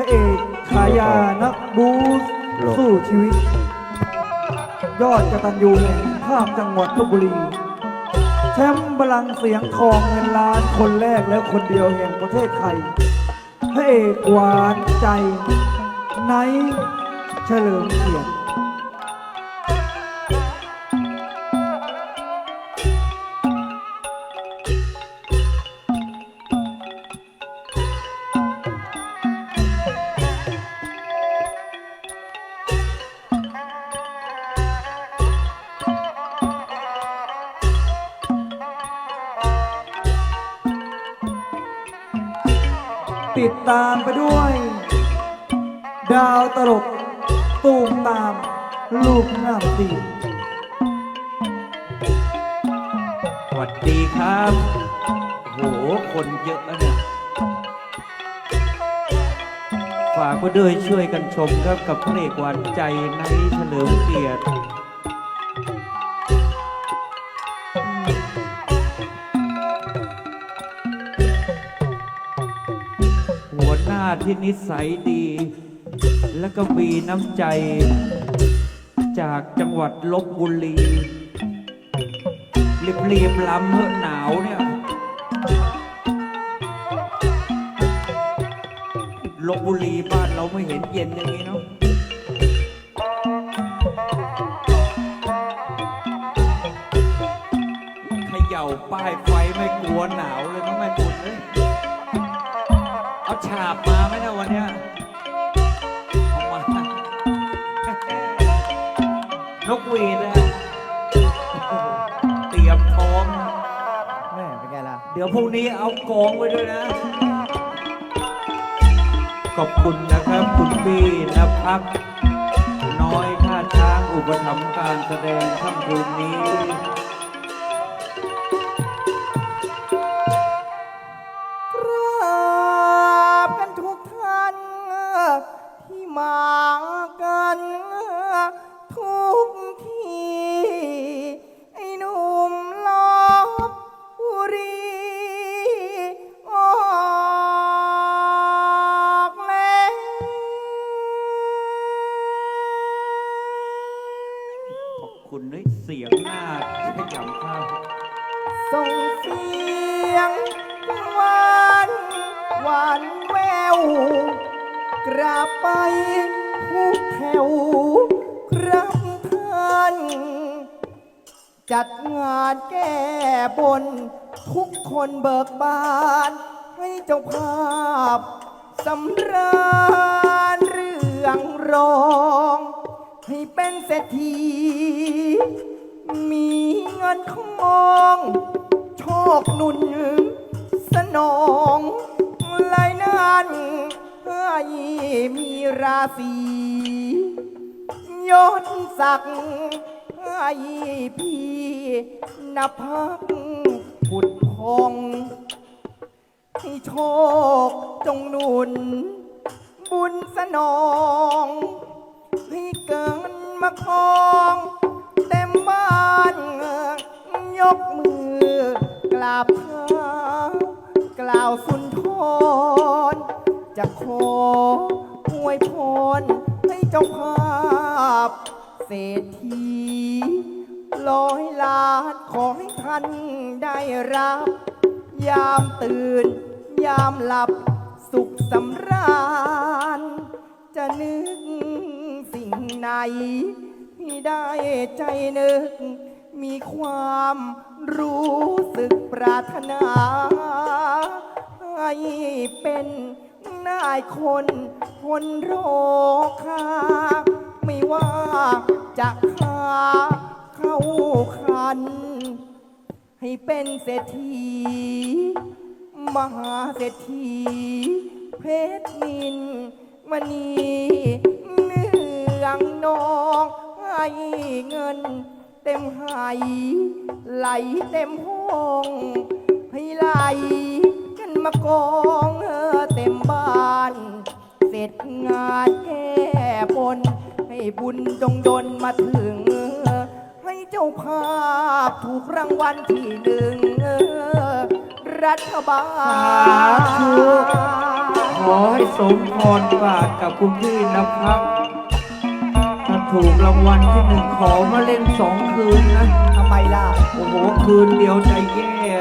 ระเอกฉายานักบูสสู้ชีวิต ยอดกตัญญูแห่งภาคจังหวัดลบบุรี แชมป์บลังก์เสียงทองเงินล้านคนแรกและคนเดียวแห่งประเทศไทย พระเอกหวานใจไนท์เฉลิมเกียรติ ติดตามไปด้วย ดาวตลกตูมตาม ลูกน้าตีสวัสดีครับโหคนเยอะนะเนี่ยฝากไว้ด้วยช่วยกันชมครับกับเพลงหวานใจในเฉลิมเกียรติ หัวหน้าที่นิสัยดี และก็มีน้ำใจ จากจังหวัดลบบุรีรีบๆลำเหอหนาวเนี่ยลบบุรีบ้านเราไม่เห็นเย็นอย่างนี้เนาะเขย่าป้ายไฟไม่กลัวหนาวเลยน้องแม่บุญเลย ฉาบมาไหมเนะวันเนี้ยเอามา นกหวีดอะเตรียมพร้อม แม่เป็นไงล่ะ เดี๋ยวพรุ่งนี้เอากองไว้ด้วยนะ ขอบคุณนะครับคุณพี่นภักน้อยท่าช้างอุปถัมภ์การแสดงค่ำคืนนี้ มากันทุกที่ไอ้หนุ่มลบบุรีออกแล้วขอบคุณด้วยเสียงหน้าขยำข้าวส่งเสียงหวานหวานแวว กราบไปทุกแถวครับท่านจัดงานแก้บน ทุกคนเบิกบาน ให้เจ้าภาพสำราญเรื่องรอง ให้เป็นเศรษฐีมีเงินทองโชคหนุนสนองลายนั้นให้ มีราศียศศักดิ์ให้พี่นภักผุดพองให้โชคจงหนุน บุญสนอง ให้เกินมาครองเต็มบ้านยกมือกราบเท้ากล่าวสุน จะขออวยพรให้เจ้าภาพ เศรษฐีร้อยล้านขอให้ท่านได้รับ ยามตื่น ยามหลับสุขสำราญ จะนึกสิ่งไหนที่ได้ใจนึก มีความรู้สึกปรารถนา ให้เป็น นายคนคนโรคาไม่ว่าจะคาเข้าคัน ให้เป็นเศรษฐี มหาเศรษฐี เพชรนินมณีเนืองนองให้เงิน เต็มไหายไหลเต็มห้องให้ไหลกันมากองเออเต็ม บ้านเสร็จงานแก้บน ให้บุญจงดลมาถึง ให้เจ้าภาพถูกรางวัลที่หนึ่ง รัฐบาลสาธุขอให้สมพรปรากกับคุณพี่นภัสถ้าถูกรางวัลที่หนึ่งขอมาเล่นสองคืนนะ ทำไมล่ะ โอ้โห คืนเดียวใจแย่